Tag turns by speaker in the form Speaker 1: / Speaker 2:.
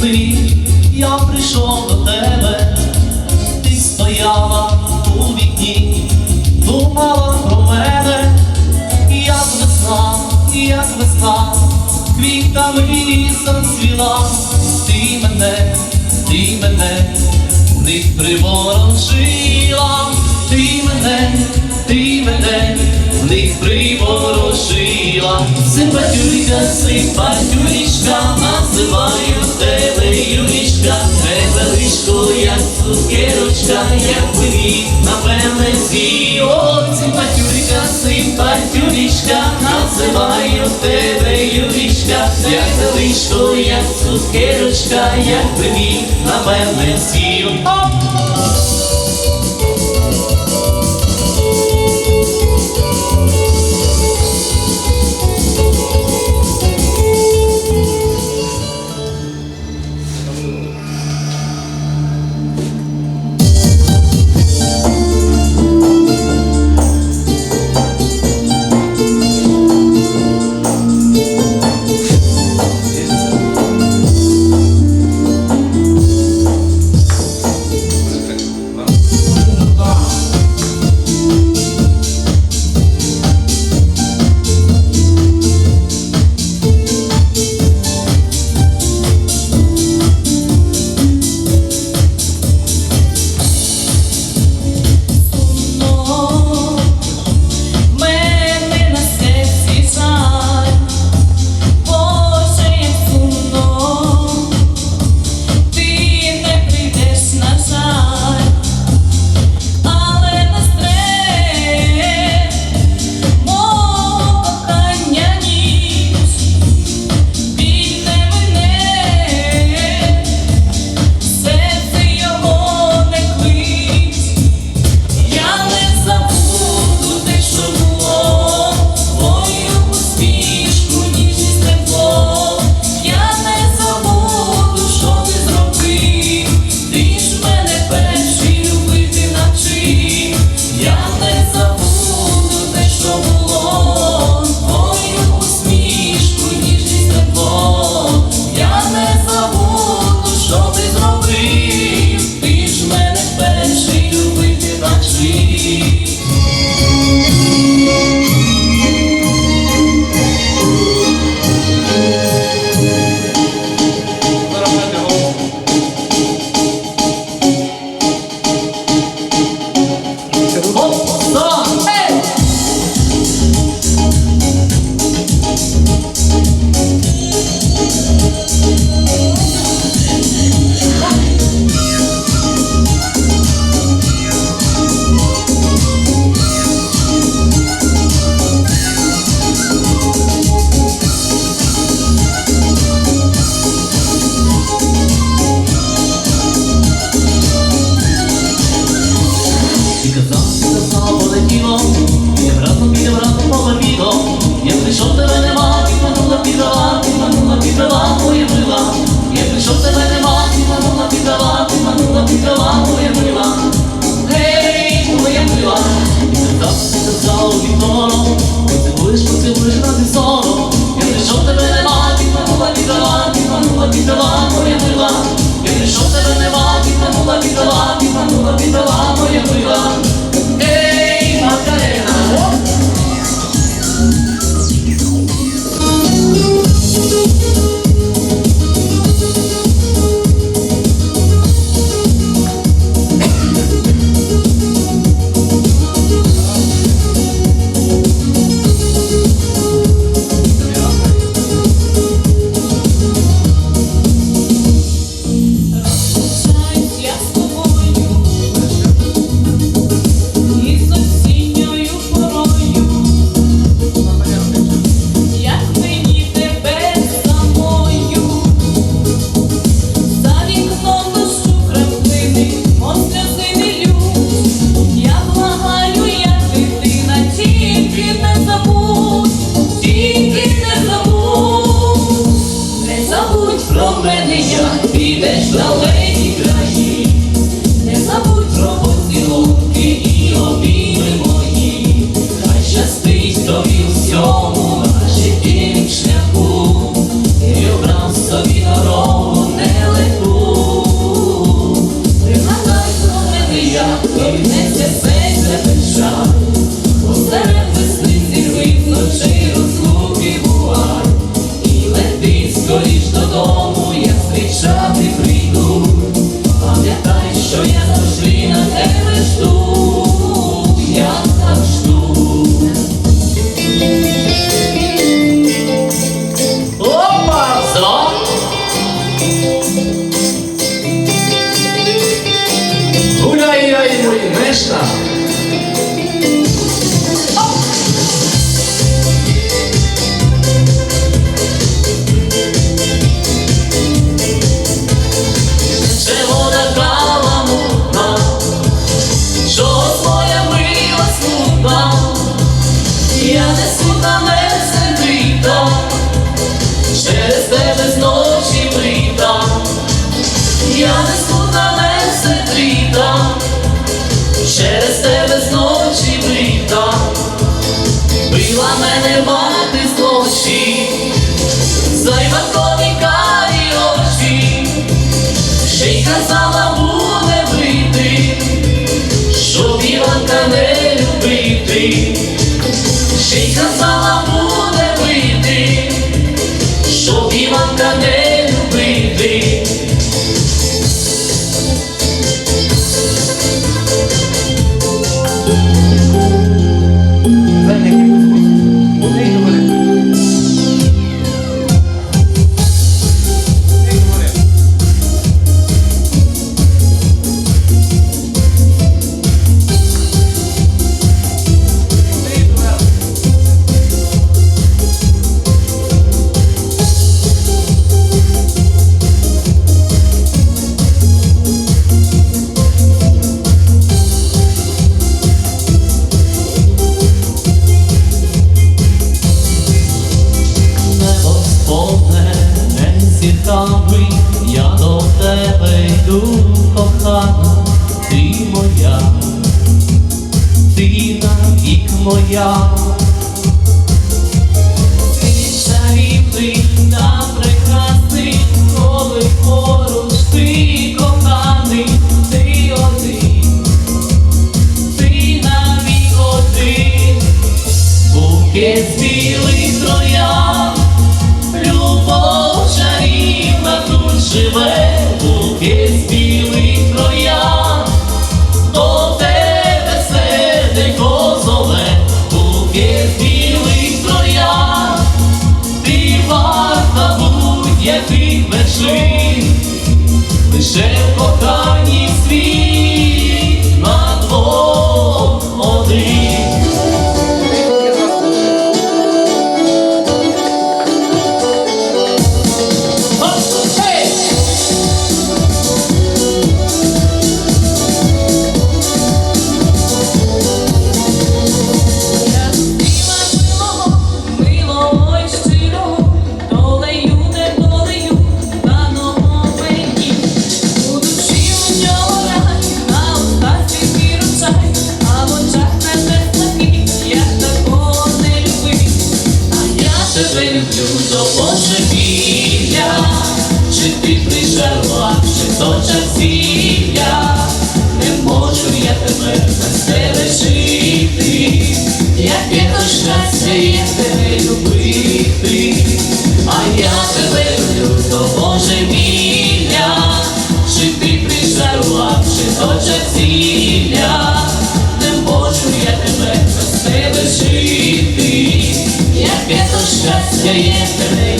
Speaker 1: сни я прийшов до тебе, ти стояла у вікні, думала про мене, як весна, як весна, квітами зацвіла, ти мене, ти мене, не приворожила, ти мене, ти мене них приворожила, симпатюлька, симпатюлічка, називаю тебе Юлічка, невеличко, як цукерочка, як мені, напевне, зі, о, симпатюлька, симпатюлічка, називаю тебе Юлічка, величко, як цукерочка, як мені, напевне, зі, о, поцілуєш, поцілуєш ради сон. Я прийшов, тебе нема, підманула, підвела, підманула, підвела, моя мила. Я прийшов, тебе нема, підманула, підвела, підманула, підвела, моя мила. Смутна, я не смутна, не сердита, через тебе зночі через тебе зночі брита, била мене мати ти навік моя. Ти чарівний та прекрасний, коли поруч ти коханий, ти один, ти навік один. Букет білих троян, любов чарівна тут живе, букет білих They божевілля, чи ти прижала, чи то часілля, не можу я тебе без тебе жити, яке то щастя є тебе любити, а я тебе люблю до божевілля, чи ти прижала, чи то часілля, щастя є тебе